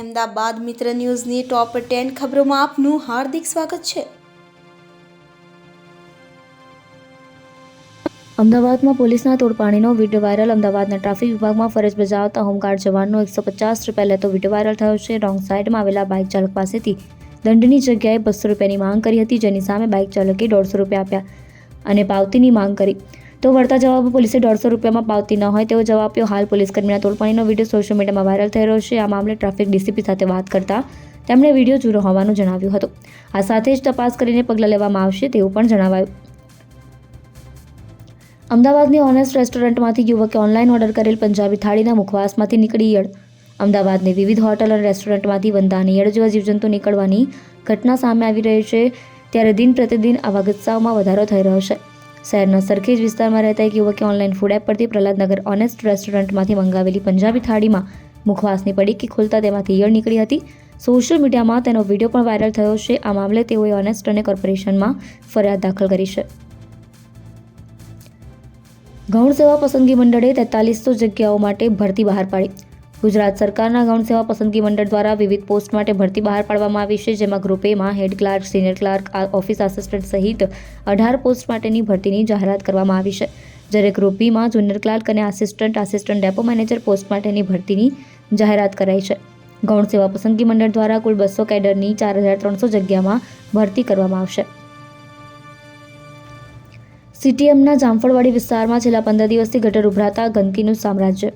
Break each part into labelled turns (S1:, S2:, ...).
S1: અમદાવાદ મિત્ર ન્યૂઝની top ten ખબરોમાં આપનું હાર્દિક સ્વાગત છે.
S2: અમદાવાદમાં પોલીસના તોડપાણીનો વીડિયો વાયરલ. અમદાવાદના ટ્રાફિક વિભાગમાં ફરજ બજાવતા હોમગાર્ડ જવાનનો એકસો પચાસ રૂપિયા લેતો વીડિયો વાયરલ થયો છે. રોંગ સાઈડમાં આવેલા બાઇક ચાલક પાસેથી દંડની જગ્યાએ બસો રૂપિયાની માંગ કરી હતી, જેની સામે બાઇક ચાલકે દોઢસો રૂપિયા આપ્યા અને પાવતીની માંગ કરી. તો વળતા જવાબો પોલીસે દોઢસો રૂપિયામાં પાવતી ન હોય તેવો જવાબ આપ્યો. હાલ પોલીસ કર્મીના તોડપાણીનો વીડિયો સોશિયલ મીડિયામાં વાયરલ થઈ રહ્યો છે. આ મામલે ટ્રાફિક ડીસીપી સાથે વાત કરતા તેમણે વીડિયો જુરો હોવાનું જણાવ્યું હતું. આ સાથે જ તપાસ કરીને પગલાં લેવામાં આવશે તેવું પણ જણાવાયું. અમદાવાદની ઓનેસ્ટ રેસ્ટોરન્ટમાંથી યુવકે ઓનલાઈન ઓર્ડર કરેલ પંજાબી થાળીના મુખવાસમાંથી નીકળી ઈયળ. અમદાવાદની વિવિધ હોટલ અને રેસ્ટોરન્ટમાંથી વંદાની ઈયળ જેવા જીવજંતુ નીકળવાની ઘટના સામે આવી રહી છે. ત્યારે દિન પ્રતિદિન આવા ગુસ્સાઓમાં વધારો થઈ રહ્યો છે. શહેરના સરખેજ વિસ્તારમાં રહેતા એક યુવકે ઓનલાઈન ફૂડ એપ પરથી પ્રહલાદનગર ઓનેસ્ટ રેસ્ટોરન્ટમાંથી મંગાવેલી પંજાબી થાળીમાં મુખવાસની પડીકી ખોલતા તેમાંથી ઈયળ નીકળી હતી. સોશિયલ મીડિયામાં તેનો વીડિયો પણ વાયરલ થયો છે. આ મામલે તેઓએ ઓનેસ્ટ અને કોર્પોરેશનમાં ફરિયાદ દાખલ કરી છે. ગૌણ સેવા પસંદગી મંડળે તેતાલીસો જગ્યાઓ માટે ભરતી બહાર પાડી. ગુજરાત સરકારના ગૌણ સેવા પસંદગી મંડળ દ્વારા વિવિધ પોસ્ટ માટે ભરતી બહાર પાડવામાં આવી છે, જેમાં ગ્રુપ એમાં head clerk, senior clerk office assistant સહિત અઢાર પોસ્ટ માટેની ભરતીની જાહેરાત કરવામાં આવી છે. જ્યારે ગ્રુપ બીમાં જુનિયર ક્લાર્ક અને assistant assistant depot manager post માટેની ભરતીની જાહેરાત કરાઈ છે. ગૌણ સેવા પસંદગી મંડળ દ્વારા કુલ બસો કેડરની ચાર હજાર ત્રણસો જગ્યામાં ભરતી કરવામાં આવશે. સીટીએમના જામફળવાડી વિસ્તારમાં છેલ્લા પંદર દિવસથી ગટર ઉભરાતા ગંદકીનું સામ્રાજ્ય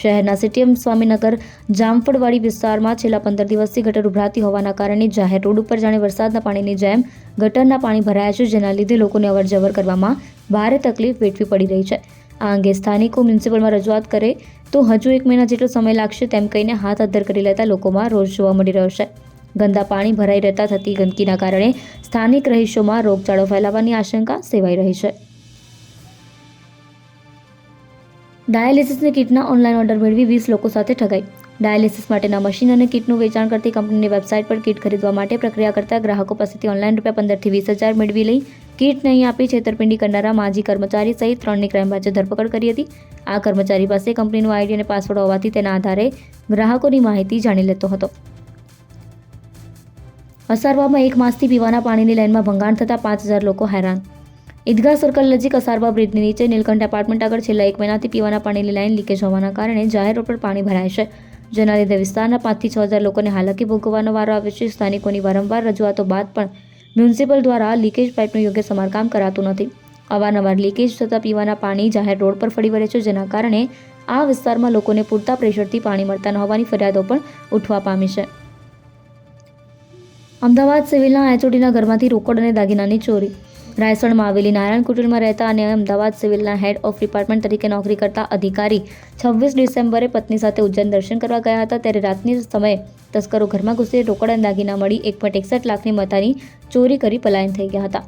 S2: શહેરના સીટીએમ સ્વામીનગર જામફળવાડી વિસ્તારમાં છેલ્લા પંદર દિવસથી ગટર ઉભરાતી હોવાના કારણે જાહેર રોડ ઉપર જાણે વરસાદના પાણીની જેમ ગટરના પાણી ભરાયા છે, જેના લીધે લોકોને અવરજવર કરવામાં ભારે તકલીફ વેઠવી પડી રહી છે. આ અંગે સ્થાનિકો મ્યુનિસિપલમાં રજૂઆત કરે તો હજુ એક મહિના જેટલો સમય લાગશે તેમ કહીને હાથ અદ્ધર કરી લેતા લોકોમાં રોષ જોવા મળી રહ્યો છે. ગંદા પાણી ભરાઈ રહેતા થતી ગંદકીના કારણે સ્થાનિક રહીશોમાં રોગચાળો ફેલાવાની આશંકા સેવાઈ રહી છે. ડાયાલિસિસની કિટના ઓનલાઈન ઓર્ડર મેળવી વીસ લોકો સાથે ઠગાઈ. ડાયાલિસિસ માટેના મશીન અને કિટનું વેચાણ કરતી કંપનીની વેબસાઇટ પર કિટ ખરીદવા માટે પ્રક્રિયા કરતા ગ્રાહકો પાસેથી ઓનલાઈન રૂપિયા પંદરથી વીસ હજાર મેળવી લઈ કિટ નહીં આપી છેતરપિંડી કરનારા માજી કર્મચારી સહિત ત્રણની ક્રાઇમ બ્રાંચે ધરપકડ કરી હતી. આ કર્મચારી પાસે કંપનીનું આઈડી અને પાસવર્ડ હોવાથી તેના આધારે ગ્રાહકોની માહિતી જાણી લેતો હતો. અસારવામાં એક માસથી પીવાના પાણીની લાઇનમાં ભંગાણ થતાં પાંચ હજાર લોકો હેરાન. ઈદગાહ સર્કલ નજીક અસારવા બ્રિજની નીચે નીલકંઠ એપાર્ટમેન્ટ આગળ છેલ્લા એક મહિનાથી પીવાના પાણીની લાઇન લીકેજ હોવાના કારણે જાહેર રોડ પર પાણી ભરાય છે. જેના લીધે વિસ્તારના પાંચથી છ હજાર લોકોને હાલાકી ભોગવવાનો વારો આવે છે. સ્થાનિકોની વારંવાર રજૂઆતો બાદ પણ મ્યુનિસિપલ દ્વારા લીકેજ પાઇપનું યોગ્ય સમારકામ કરાતું નથી. અવારનવાર લીકેજ થતાં પીવાના પાણી જાહેર રોડ પર ફરી વળે છે, જેના કારણે આ વિસ્તારમાં લોકોને પૂરતા પ્રેશરથી પાણી મળતા ન હોવાની ફરિયાદો પણ ઉઠવા પામી છે. અમદાવાદ સિવિલના એચઓડીના ઘરમાંથી રોકડ અને દાગીનાની ચોરી રાયસણમાં આવેલી નારાયણ કુટીરમાં રહેતા અને અમદાવાદ સિવિલના હેડ ઓફ ડિપાર્ટમેન્ટ તરીકે નોકરી કરતા અધિકારી છવ્વીસ ડિસેમ્બરે પત્ની સાથે ઉજ્જૈન દર્શન કરવા ગયા હતા. ત્યારે રાતની સમયે તસ્કરો ઘરમાં ઘૂસી રોકડ દાગીના મળી એક પોઈન્ટ એકસઠ લાખની મતાની ચોરી કરી પલાયન થઈ ગયા હતા.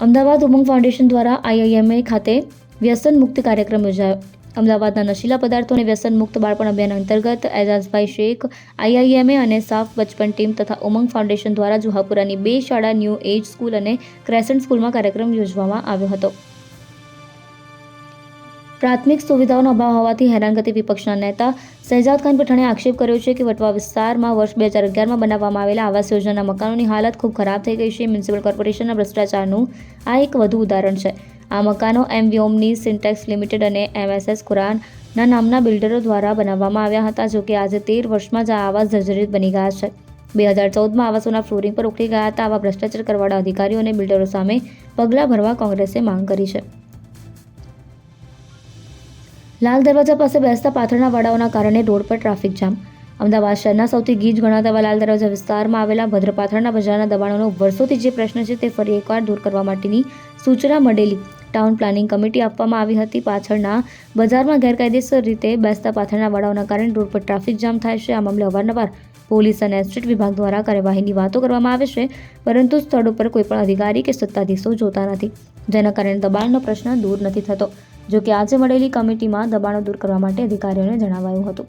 S2: અમદાવાદ ઉમંગ ફાઉન્ડેશન દ્વારા આઈઆઈએમએ ખાતે વ્યસન મુક્ત કાર્યક્રમ યોજાયો. અમદાવાદના નશીલા પદાર્થો અને વ્યસન મુક્ત બાળપણ અભિયાન અંતર્ગત એજાઝભાઈ શેખ, આઈઆઈએમએ અને સાફ બચપન ટીમ તથા ઉમંગ ફાઉન્ડેશન દ્વારા જુહાપુરાની બે શાળા, ન્યૂ એજ સ્કૂલ અને ક્રેસન્ટ સ્કૂલમાં કાર્યક્રમ યોજવામાં આવ્યો હતો. પ્રાથમિક સુવિધાઓનો અભાવ હોવાથી હેરાનગતિ વિપક્ષના નેતા શહેજાદ ખાન પઠાણે આક્ષેપ કર્યો છે કે વટવા વિસ્તારમાં વર્ષ બે હજાર અગિયારમાં બનાવવામાં આવેલા આવાસ યોજનાના મકાનોની હાલત ખૂબ ખરાબ થઈ ગઈ છે. મ્યુનિસિપલ કોર્પોરેશનના ભ્રષ્ટાચારનું આ એક વધુ ઉદાહરણ છે. આ મકાનો એમ વ્યોમની સિન્ટેક્સ લિમિટેડ અને એમએસએસ કુરાનના નામના બિલ્ડરો દ્વારા બનાવવામાં આવ્યા હતા, જો કે આજે તેર વર્ષમાં જ આ આવાસ જર્જરિત બની ગયા છે. બે હજાર ચૌદમાં આવાસોના ફ્લોરિંગ પર ઉકળી ગયા હતા આવા ભ્રષ્ટાચાર કરવાળા અધિકારીઓ અને બિલ્ડરો સામે પગલાં ભરવા કોંગ્રેસે માંગ કરી છે. લાલ દરવાજા પાસે બેસતા પાથરના વાડાઓના કારણે રોડ પર ટ્રાફિક જામ. અમદાવાદ શહેરના સૌથી ગીજ ગણાતા લાલ દરવાજા વિસ્તારમાં આવેલા ભદ્રપાથરના બજારના દબાણોનો વર્ષોથી જે પ્રશ્ન છે તે ફરી એકવાર દૂર કરવા માટેની સૂચના મળેલી. ટાઉન પ્લાનિંગ કમિટી આપવામાં આવી હતી. પાછળના બજારમાં ગેરકાયદેસર રીતે બેસતા પાથરના વડાઓના કારણે રોડ પર ટ્રાફિક જામ થાય છે. આ મામલે અવારનવાર પોલીસ અને એસ્ટેટ વિભાગ દ્વારા કાર્યવાહીની વાતો કરવામાં આવે છે. પરંતુ સ્થળ ઉપર કોઈ પણ અધિકારી કે સત્તાધીશો જોતા નથી. જેના કારણે દબાણનો પ્રશ્ન દૂર નથી થતો, જોકે આજે મળેલી કમિટીમાં દબાણો દૂર કરવા માટે અધિકારીઓને જણાવાયું હતું.